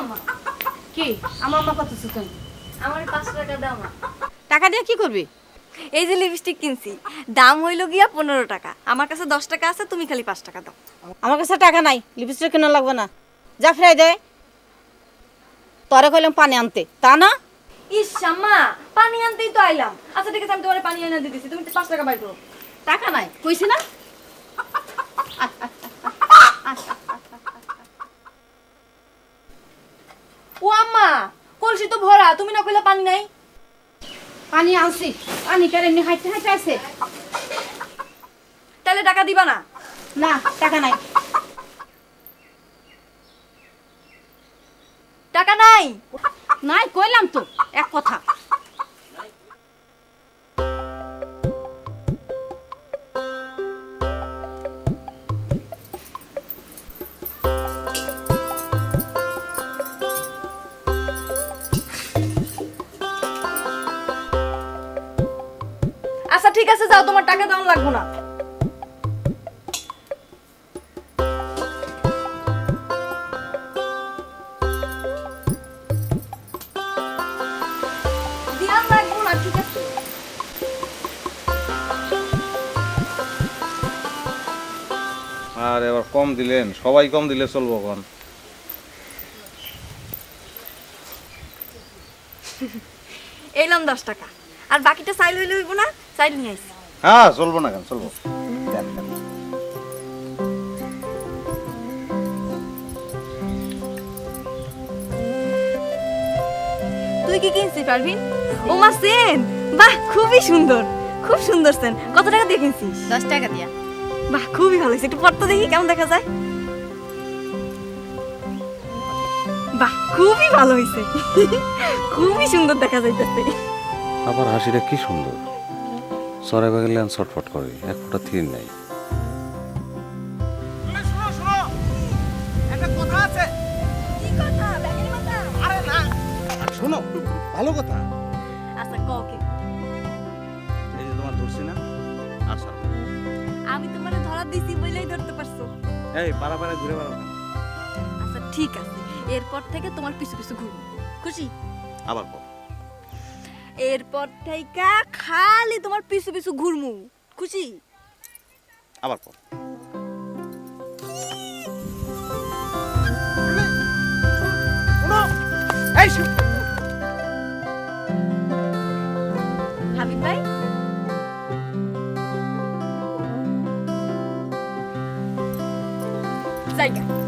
আম্মা কি? আমার আম্মা কত সুতন আমার পাঁচশো টাকা দাও মা। টাকা দিয়ে কি করবি? এই যে লিপস্টিক কিনছি দাম হইল গিয়া পনেরো টাকা। আমার কাছে দশ টাকা আছে তুমি খালি পাঁচ টাকা দাও। আমার কাছে টাকা নাই লিপস্টিক কেনা লাগবে না। যা ফিরাই দে। তোরে কইলাম পানি আনতে তা না? ইস আম্মা পানি আনতেই তো আইলাম। আচ্ছা ঠিক আছে আমি তোমার পানি এনে দিতেছি। তুমি পাঁচ টাকা বাইর করো। টাকা নাই কইছি না ও আম্মা কলসি তো ভরা তুমি না কইলা পানি নাই? পানি আনছি পানি কার এমনি হাইতে হাইতে আছে তাহলে টাকা দিবা না? না টাকা নাই। টাকা নাই? নাই কইলাম তো এক কথা। আচ্ছা ঠিক আছে যাও তোমার টাকা দাম লাগবো না। আর এবার কম দিলেন। সবাই কম দিলে চলবো কোন এলাম দশ টাকা। আর বাকিটা চাইল হইলে হইব না? চাইল নিয়ে আইসি হ্যাঁ চলবো না কেন চলবো। তুই কি কিনছিস পারভিন? ও মা সেন! বাহ খুবই সুন্দর খুব সুন্দর সেন। কত টাকা দিয়ে কিনছিস? দশ টাকা দিয়া। বাহ খুবই ভালো হয়েছে। একটু পড়তে দেখি কেমন দেখা যায়? বাহ খুবই ভালো হয়েছে। খুবই সুন্দর দেখা যাইতেছে। আবার হাসিটা কি সুন্দর? সরাই বাগেলে ছটফট করে এক ফোঁটা থির নাই। কি কথা? ব্যাগের শোনো ভালো কথা। আচ্ছা কও কি? এই যে তোমার ধরছি না আর সর। আমি তোমারে ধরা দিছি বলেই ধরতে পারছ। এই পাড়া পাড়া ঘুরে বেড়াও আচ্ছা ঠিক আছে। এরপর থেকে তোমার পিছু পিছু ঘুরবো। খুশি? আবার কর এরপর থেকে খালি তোমার পিছু পিছু ঘুরমু। খুশি? আবার পর। Thank you.